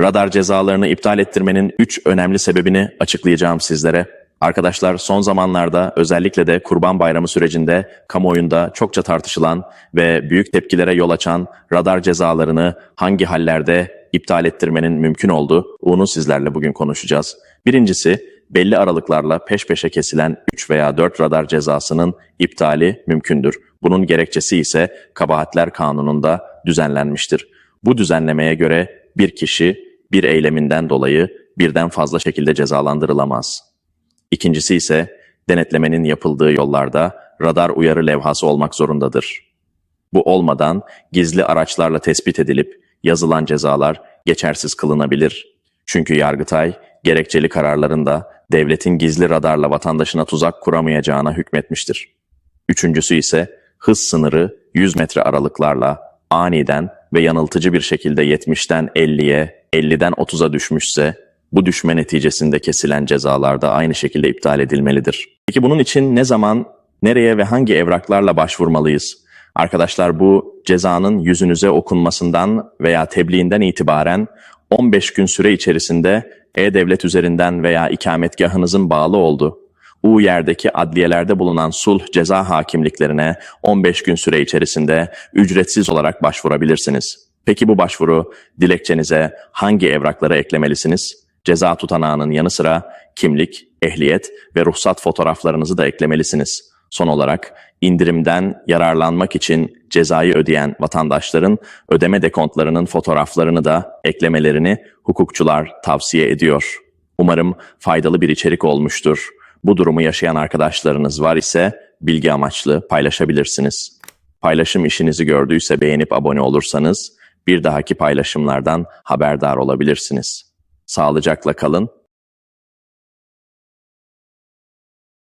Radar cezalarını iptal ettirmenin 3 önemli sebebini açıklayacağım sizlere. Arkadaşlar son zamanlarda özellikle de Kurban Bayramı sürecinde kamuoyunda çokça tartışılan ve büyük tepkilere yol açan radar cezalarını hangi hallerde iptal ettirmenin mümkün olduğu bunu sizlerle bugün konuşacağız. Birincisi belli aralıklarla peş peşe kesilen 3 veya 4 radar cezasının iptali mümkündür. Bunun gerekçesi ise kabahatler kanununda düzenlenmiştir. Bu düzenlemeye göre bir kişi bir eyleminden dolayı birden fazla şekilde cezalandırılamaz. İkincisi ise denetlemenin yapıldığı yollarda radar uyarı levhası olmak zorundadır. Bu olmadan gizli araçlarla tespit edilip yazılan cezalar geçersiz kılınabilir. Çünkü Yargıtay gerekçeli kararlarında devletin gizli radarla vatandaşına tuzak kuramayacağına hükmetmiştir. Üçüncüsü ise hız sınırı 100 metre aralıklarla aniden ve yanıltıcı bir şekilde 70'ten 50'ye, 50'den 30'a düşmüşse bu düşme neticesinde kesilen cezalar da aynı şekilde iptal edilmelidir. Peki bunun için ne zaman, nereye ve hangi evraklarla başvurmalıyız? Arkadaşlar bu cezanın yüzünüze okunmasından veya tebliğinden itibaren 15 gün süre içerisinde E-Devlet üzerinden veya ikametgahınızın bağlı olduğu U yerdeki adliyelerde bulunan sulh ceza hakimliklerine 15 gün süre içerisinde ücretsiz olarak başvurabilirsiniz. Peki bu başvuru dilekçenize hangi evrakları eklemelisiniz? Ceza tutanağının yanı sıra kimlik, ehliyet ve ruhsat fotoğraflarınızı da eklemelisiniz. Son olarak indirimden yararlanmak için cezayı ödeyen vatandaşların ödeme dekontlarının fotoğraflarını da eklemelerini hukukçular tavsiye ediyor. Umarım faydalı bir içerik olmuştur. Bu durumu yaşayan arkadaşlarınız var ise bilgi amaçlı paylaşabilirsiniz. Paylaşım işinizi gördüyse beğenip abone olursanız bir dahaki paylaşımlardan haberdar olabilirsiniz. Sağlıcakla kalın,